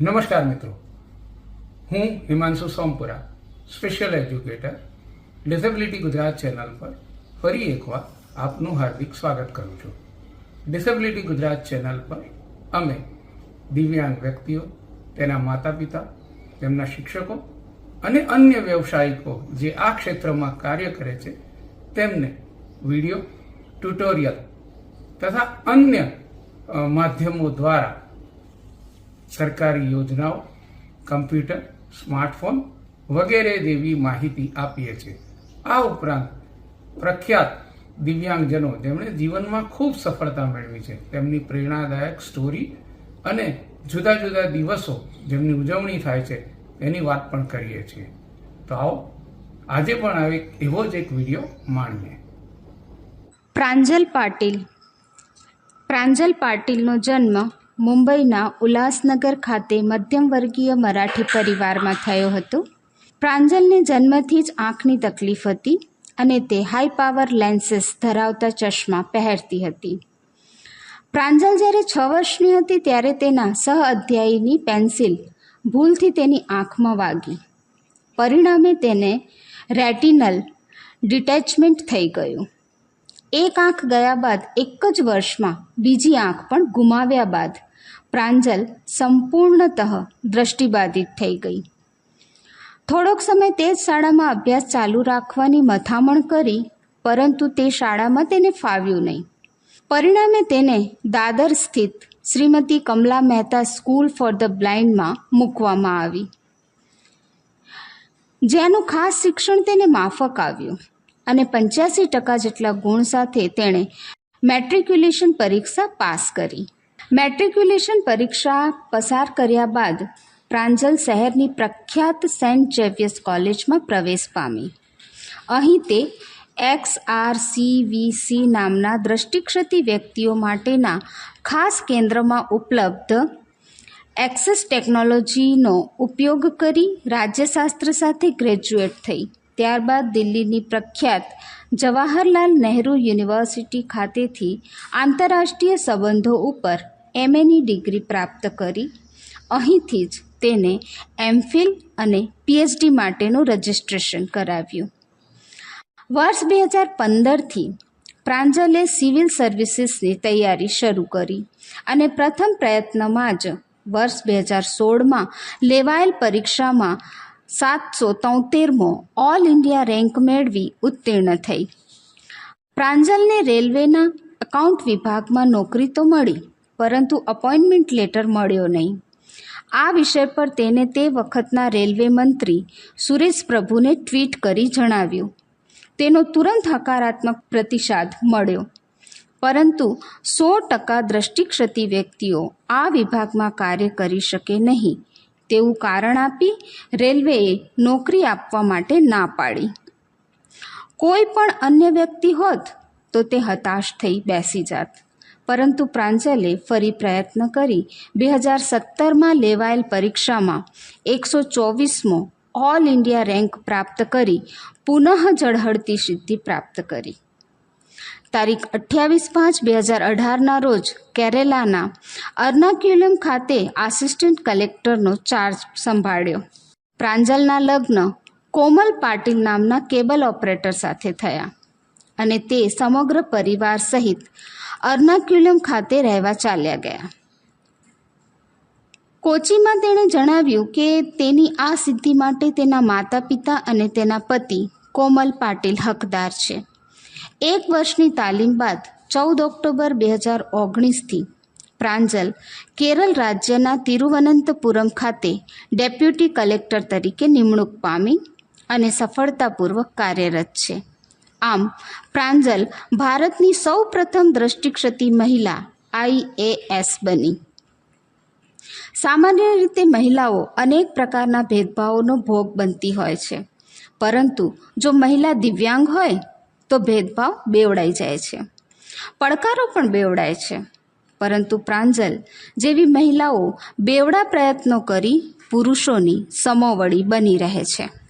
નમસ્કાર મિત્રો. હું Himanshu Sompura special educator disability Gujarat channel પર ફરી એકવાર આપનું હાર્દિક સ્વાગત કરું છું. ડિસેબિલિટી ગુજરાત ચેનલ પર અમે દિવ્યાંગ વ્યક્તિઓ, તેના માતા પિતા તેમના શિક્ષકો અને અન્ય વ્યવસાયિકો જે આ ક્ષેત્રમાં કાર્ય કરે છે, તેમને વીડિયો ટ્યુટોરિયલ તથા અન્ય માધ્યમો દ્વારા સરકારી યોજનાઓ, કમ્પ્યુટર, સ્માર્ટફોન વગેરે જેવી માહિતી આપીએ છીએ. આ ઉપરાંત પ્રખ્યાત દિવ્યાંગજનો જેમણે જીવનમાં ખૂબ સફળતા મેળવી છે. તેમની પ્રેરણાદાયક સ્ટોરી અને જુદા જુદા દિવસો જેમની ઉજવણી થાય છે, એની વાત પણ કરીએ છીએ. તો આવો, આજે પણ આવે એવો જ એક વીડિયો માણીએ. પ્રાંજલ પાટીલ. પ્રાંજલ પાટીલનો જન્મ મુંબઈના ઉલ્લાસનગર ખાતે મધ્યમવર્ગીય મરાઠી પરિવારમાં થયો હતો. પ્રાંજલને જન્મથી જ આંખની તકલીફ હતી અને તે હાઈ પાવર લેન્સીસ ધરાવતા ચશ્મા પહેરતી હતી. પ્રાંજલ જ્યારે છ વર્ષની હતી ત્યારે તેના સહ અધ્યાયીની પેન્સિલ ભૂલથી તેની આંખમાં વાગી. પરિણામે તેને રેટિનલ ડિટેચમેન્ટ થઈ ગયું. એક આંખ ગયા બાદ એક જ વર્ષમાં બીજી આંખ પણ ગુમાવ્યા બાદ પ્રાંજલ સંપૂર્ણતઃ દ્રષ્ટિબાધિત થઈ ગઈ. થોડોક સમય તે જ શાળામાં અભ્યાસ ચાલુ રાખવાની મથામણ કરી, પરંતુ તે શાળામાં તેને ફાવ્યું નહીં. પરિણામે તેને દાદર સ્થિત Shrimati Kamala Mehta school for the બ્લાઇન્ડમાં મૂકવામાં આવી. જેનું ખાસ શિક્ષણ તેને માફક આવ્યું અને પંચ્યાસી ટકા જેટલા ગુણ સાથે તેણે મેટ્રિક્યુલેશન પરીક્ષા પાસ કરી. મેટ્રિક્યુલેશન પરીક્ષા પસાર કર્યા બાદ પ્રાંજલ શહેરની પ્રખ્યાત સેન્ટ જેવિયસ કોલેજમાં પ્રવેશ પામી. અહીં તે X R C V C નામના દ્રષ્ટિક્ષતિ વ્યક્તિઓ માટેના ખાસ કેન્દ્રમાં ઉપલબ્ધ એક્સેસ ટેકનોલોજીનો ઉપયોગ કરી રાજ્યશાસ્ત્ર સાથે ગ્રેજ્યુએટ થઈ. ત્યારબાદ દિલ્હીની પ્રખ્યાત જવાહરલાલ નહેરુ યુનિવર્સિટી ખાતેથી આંતરરાષ્ટ્રીય સંબંધો ઉપર એમએની ડિગ્રી પ્રાપ્ત કરી. અહીંથી જ તેને એમફિલ અને પીએચડી માટેનું રજિસ્ટ્રેશન કરાવ્યું. વર્ષ બે હજાર પંદરથી પ્રાંજલે સિવિલ સર્વિસીસની તૈયારી શરૂ કરી અને પ્રથમ પ્રયત્નમાં જ વર્ષ બે હજાર સોળમાં લેવાયેલ પરીક્ષામાં સાતસો તોતેરમો ઓલ ઇન્ડિયા રેન્ક મેળવી ઉત્તીર્ણ થઈ. પ્રાંજલને રેલવેના એકાઉન્ટ વિભાગમાં નોકરી તો મળી. પરંતુ અપોઇન્ટમેન્ટ લેટર મળ્યો નહીં. આ વિષય પર તેને તે વખતના રેલવે મંત્રી સુરેશ પ્રભુને ટ્વીટ કરી જણાવ્યું. તેનો તુરંત હકારાત્મક પ્રતિસાદ મળ્યો. પરંતુ સો ટકા દ્રષ્ટિક્ષતિ વ્યક્તિઓ આ વિભાગમાં કાર્ય કરી શકે નહીં. તેવું કારણ આપી રેલવેએ નોકરી આપવા માટે ના પાડી. કોઈ પણ અન્ય વ્યક્તિ હોત તો તે હતાશ થઈ બેસી જાત. પરંતુ પ્રાંજલે ફરી પ્રયત્ન કરી. બે હજાર સત્તરમાં લેવાયેલ પરીક્ષામાં એકસો ચોવીસમો ઓલ ઇન્ડિયા રેન્ક પ્રાપ્ત કરી. પુનઃ ઝળહળતી સિદ્ધિ પ્રાપ્ત કરી. તારીખ અઠ્યાવીસ પાંચ બે હજાર અઢારના રોજ કેરેલાના અર્નાક્યુલમ ખાતે આસિસ્ટન્ટ કલેક્ટરનો ચાર્જ સંભાળ્યો. પ્રાંજલના લગ્ન કોમલ પાટીલ નામના કેબલ ઓપરેટર સાથે થયા અને તે સમગ્ર પરિવાર સહિત અર્નાક્યુલમ ખાતે રહેવા ચાલ્યા ગયા. કોચીમાં તેણે જણાવ્યું કે તેની આ સિદ્ધિ માટે તેના માતા પિતા અને તેના પતિ કોમલ પાટીલ હકદાર છે. એક વર્ષની તાલીમ બાદ ચૌદ ઓક્ટોબર બે હજાર ઓગણીસથી પ્રાંજલ કેરળ રાજ્યના તિરુવનંતપુરમ ખાતે ડેપ્યુટી કલેક્ટર તરીકે નિમણૂક પામી અને સફળતાપૂર્વક કાર્યરત છે. આમ, પ્રાંજલ ભારતની સૌ પ્રથમ દ્રષ્ટિક્ષતી મહિલા આઈએએસ બની. સામાન્ય રીતે મહિલાઓ અનેક પ્રકારના ભેદભાવોનો ભોગ બનતી હોય છે. પરંતુ જો મહિલા દિવ્યાંગ હોય, તો ભેદભાવ બેવડાઈ જાય છે. પડકારો પણ બેવડાય છે. પરંતુ પ્રાંજલ જેવી મહિલાઓ બેવડા પ્રયત્નો કરી પુરુષોની સમોવડી બની રહે છે.